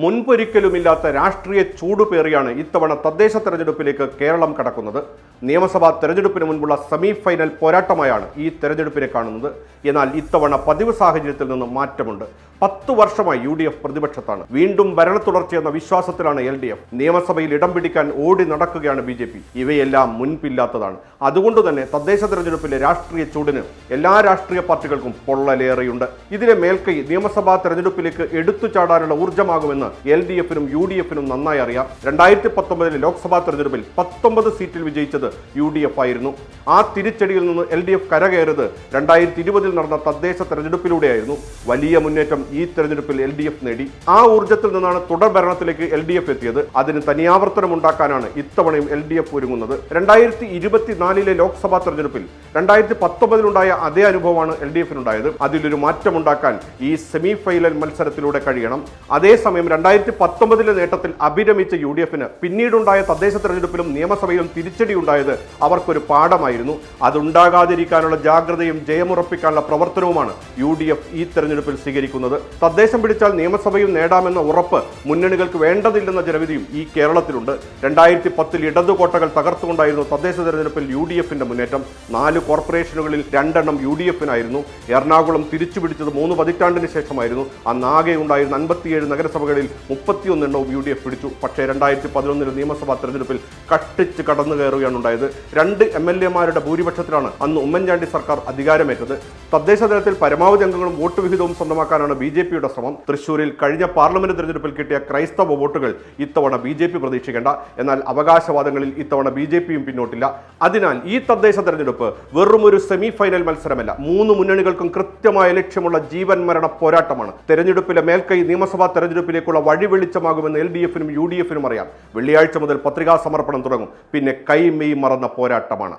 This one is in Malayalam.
മുൻപൊരിക്കലുമില്ലാത്ത രാഷ്ട്രീയ ചൂടുപേറിയാണ് ഇത്തവണ തദ്ദേശ തെരഞ്ഞെടുപ്പിലേക്ക് കേരളം കടക്കുന്നത്. നിയമസഭാ തെരഞ്ഞെടുപ്പിന് മുൻപുള്ള സെമി ഫൈനൽ പോരാട്ടമായാണ് ഈ തെരഞ്ഞെടുപ്പിനെ കാണുന്നത്. എന്നാൽ ഇത്തവണ പതിവ് സാഹചര്യത്തിൽ നിന്ന് മാറ്റമുണ്ട്. പത്ത് വർഷമായി യു ഡി എഫ് പ്രതിപക്ഷത്താണ്. വീണ്ടും ഭരണ തുടർച്ചയെന്ന വിശ്വാസത്തിലാണ് എൽ ഡി എഫ് നിയമസഭയിൽ ഇടം പിടിക്കാൻ ഓടി നടക്കുകയാണ് ബി ജെ പി ഇവയെല്ലാം മുൻപില്ലാത്തതാണ്. അതുകൊണ്ട് തന്നെ തദ്ദേശ തെരഞ്ഞെടുപ്പിലെ രാഷ്ട്രീയ ചൂടിന് എല്ലാ രാഷ്ട്രീയ പാർട്ടികൾക്കും പൊള്ളലേറെയുണ്ട്. ഇതിനെ മേൽക്കൈ നിയമസഭാ തെരഞ്ഞെടുപ്പിലേക്ക് എടുത്തു ചാടാനുള്ള ഊർജമാകുമെന്ന് എൽ ഡി എഫിനും യു ഡി എഫിനും നന്നായി അറിയാം. രണ്ടായിരത്തി പത്തൊമ്പതിലെ ലോക്സഭാ തെരഞ്ഞെടുപ്പിൽ പത്തൊമ്പത് സീറ്റിൽ വിജയിച്ചത് യു ഡി എഫ് ആയിരുന്നു. ആ തിരിച്ചടിയിൽ നിന്ന് എൽ ഡി എഫ് കരകയറിയത് രണ്ടായിരത്തി ഇരുപതിൽ നടന്ന തദ്ദേശ തെരഞ്ഞെടുപ്പിലൂടെയായിരുന്നു. വലിയ മുന്നേറ്റം ഈ തെരഞ്ഞെടുപ്പിൽ എൽ ഡി എഫ് നേടി. ആ ഊർജത്തിൽ നിന്നാണ് തുടർ ഭരണത്തിലേക്ക് എൽ ഡി എഫ് എത്തിയത്. അതിന് തനിയാവർത്തനം ഉണ്ടാക്കാനാണ് ഇത്തവണയും എൽ ഡി എഫ് ഒരുങ്ങുന്നത്. രണ്ടായിരത്തി ഇരുപത്തിനാലിലെ ലോക്സഭാ തെരഞ്ഞെടുപ്പിൽ രണ്ടായിരത്തി പത്തൊമ്പതിലുണ്ടായ അതേ അനുഭവമാണ് എൽ ഡി എഫിനുണ്ടായത് അതിലൊരു മാറ്റമുണ്ടാക്കാൻ ഈ സെമി ഫൈനൽ മത്സരത്തിലൂടെ കഴിയണം. അതേസമയം രണ്ടായിരത്തി പത്തൊമ്പതിലെ നേട്ടത്തിൽ അഭിരമിച്ച യു ഡി എഫിന് പിന്നീടുണ്ടായ തദ്ദേശ തെരഞ്ഞെടുപ്പിലും നിയമസഭയിലും തിരിച്ചടി ഉണ്ടായത് അവർക്കൊരു പാഠമായിരുന്നു. അതുണ്ടാകാതിരിക്കാനുള്ള ജാഗ്രതയും ജയമുറപ്പിക്കാനുള്ള പ്രവർത്തനവുമാണ് യു ഡി എഫ് ഈ തെരഞ്ഞെടുപ്പിൽ സ്വീകരിക്കുന്നത്. തദ്ദേശം പിടിച്ചാൽ നിയമസഭയും നേടാമെന്ന ഉറപ്പ് മുന്നണികൾക്ക് വേണ്ടതില്ലെന്ന ജനവിധിയും ഈ കേരളത്തിലുണ്ട്. രണ്ടായിരത്തി പത്തിൽ ഇടതു കോട്ടകൾ തകർത്തുകൊണ്ടായിരുന്നു തദ്ദേശ തെരഞ്ഞെടുപ്പിൽ യു ഡി എഫിന്റെ മുന്നേറ്റം. നാല് കോർപ്പറേഷനുകളിൽ രണ്ടെണ്ണം യു ഡി എഫിനായിരുന്നു എറണാകുളം തിരിച്ചുപിടിച്ചത് മൂന്ന് പതിറ്റാണ്ടിന് ശേഷമായിരുന്നു. അന്നാകെ ഉണ്ടായിരുന്ന അൻപത്തിയേഴ് നഗരസഭകളിൽ മുപ്പത്തിയൊന്ന് എണ്ണവും യു ഡി എഫ് പിടിച്ചു. പക്ഷേ രണ്ടായിരത്തി പതിനൊന്നിലെ നിയമസഭാ തെരഞ്ഞെടുപ്പിൽ കട്ടിച്ച് കടന്നു കയറുകയാണ് ഉണ്ടായത്. രണ്ട് എം എൽ എമാരുടെ ഭൂരിപക്ഷത്തിലാണ് അന്ന് ഉമ്മൻചാണ്ടി സർക്കാർ അധികാരമേറ്റത്. തദ്ദേശ തലത്തിൽ പരമാവധി അംഗങ്ങളും വോട്ട് വിഹിതവും സ്വന്തമാക്കാനാണ് ബി ജെ പിയുടെ ശ്രമം. തൃശൂരിൽ കഴിഞ്ഞ പാർലമെന്റ് തെരഞ്ഞെടുപ്പിൽ കിട്ടിയ ക്രൈസ്തവ വോട്ടുകൾ ഇത്തവണ ബി ജെ പി പ്രതീക്ഷിക്കേണ്ട. എന്നാൽ അവകാശവാദങ്ങളിൽ ഇത്തവണ ബി ജെ പിയും പിന്നോട്ടില്ല. അതിനാൽ ഈ തദ്ദേശ തെരഞ്ഞെടുപ്പ് വെറും ഒരു സെമി ഫൈനൽ മത്സരമല്ല. മൂന്ന് മുന്നണികൾക്കും കൃത്യമായ ലക്ഷ്യമുള്ള ജീവൻ മരണ പോരാട്ടമാണ്. തെരഞ്ഞെടുപ്പിലെ മേൽക്കൈ നിയമസഭാ തെരഞ്ഞെടുപ്പിലേക്കുള്ള വഴി വെളിച്ചമാകുമെന്ന് എൽ ഡി എഫിനും യു ഡി എഫിനും അറിയാം. വെള്ളിയാഴ്ച മുതൽ പത്രികാ സമർപ്പണം തുടങ്ങും. പിന്നെ കൈ മെയ് മറന്ന പോരാട്ടമാണ്.